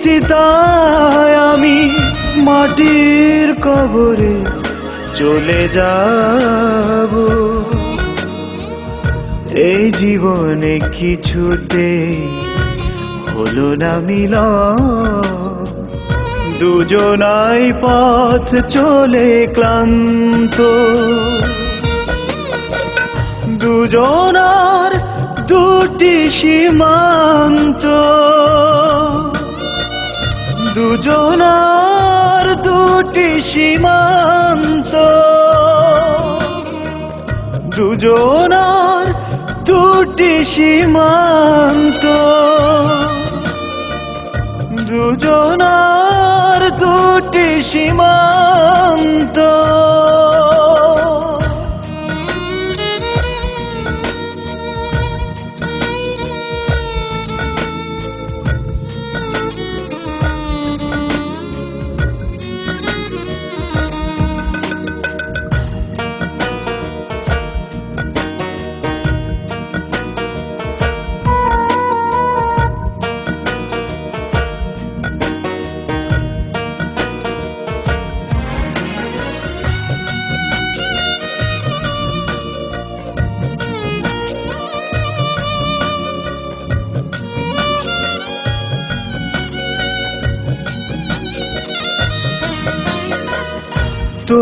চিতায় আমি মাটির কবরে চলে যাব। এই জীবনে কিছুতে হলো না মিলন। দুজনাই পথ চলে ক্লান্ত। দুজনার দুটি সীমান্ত দুজনার দুটি সীমান্ত। দুজনার দুটি সীমান্ত। দুজনার দুটি সীমান্ত।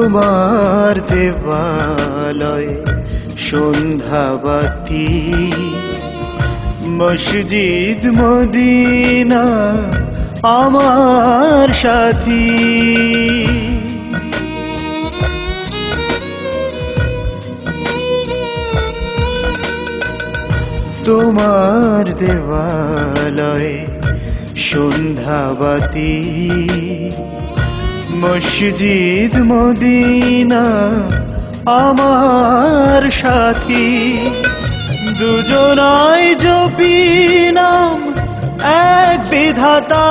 তোমার দেবালয় সন্ধ্যাবাতি। মসজিদ মদিনা আমার সাথী। তোমার দেওয়ালয় সন্ধ্যাবাতি। মসজিদ মদিনা, আমার সাথী। দুজনাই জপি নাম, এক বিধাতা।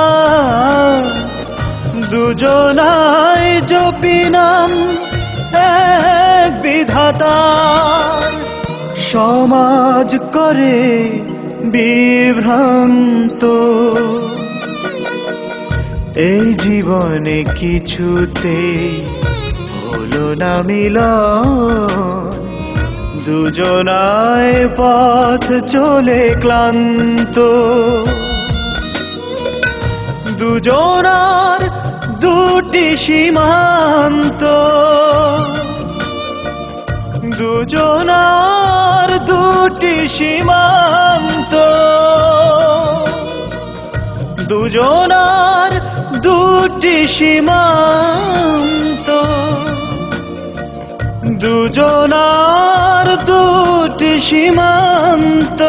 দুজনাই জপি নাম, এক বিধাতা। সমাজ করে বিভ্রান্ত। এই জীবনে কিছুতে হলো না মিলন। দুজনায় পথ চলে ক্লান্ত। দুজনার দুটি সীমান্ত। দুজনার দুটি সীমান্ত। দুজনার সীমান্ত। দুজনার দুটি সীমান্ত।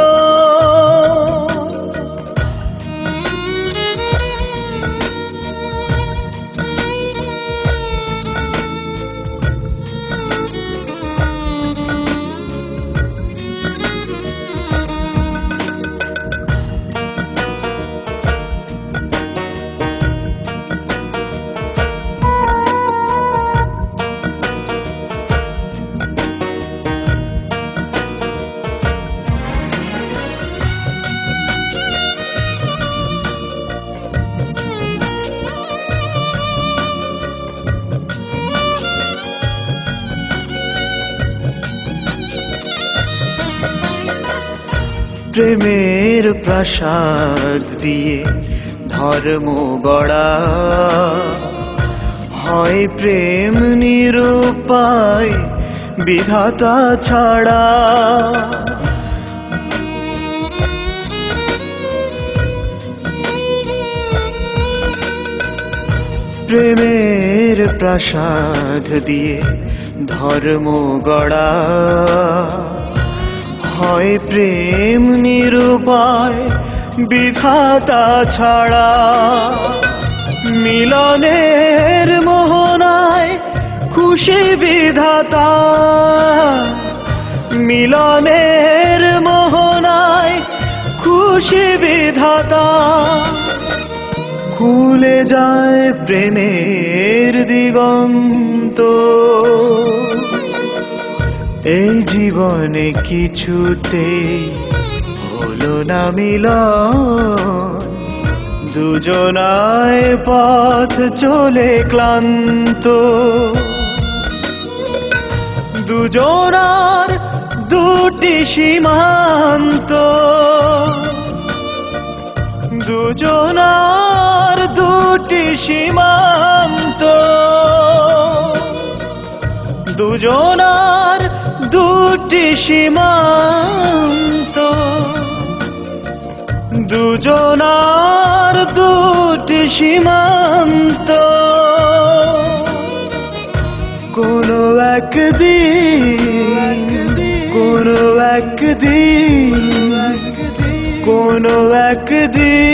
প্রেমের প্রাসাদ দিয়ে ধর্ম গড়া। হয় প্রেম নিরূপায়, বিধাতা ছাড়া। প্রেমের প্রাসাদ দিয়ে ধর্ম গড়া। হয় প্রেম নিরুপায়, বিধাতা ছাড়া। মিলনের মোহনায় খুশি বিধাতা। মিলনের মোহনায় খুশি বিধাতা। খুলে যায় প্রেমের দিগন্ত। এই জীবনে কিছুতে হলো না মিলন। দুজনায় পথ চলে ক্লান্ত। দুজনার দুটি সীমান্ত। দুজনার দুটি সীমান্ত। দুজনার দুটি সীমান্ত। দুজনার দুটি সীমান্ত। কোনো একদিন কোনো একদিন কোনো একদিন।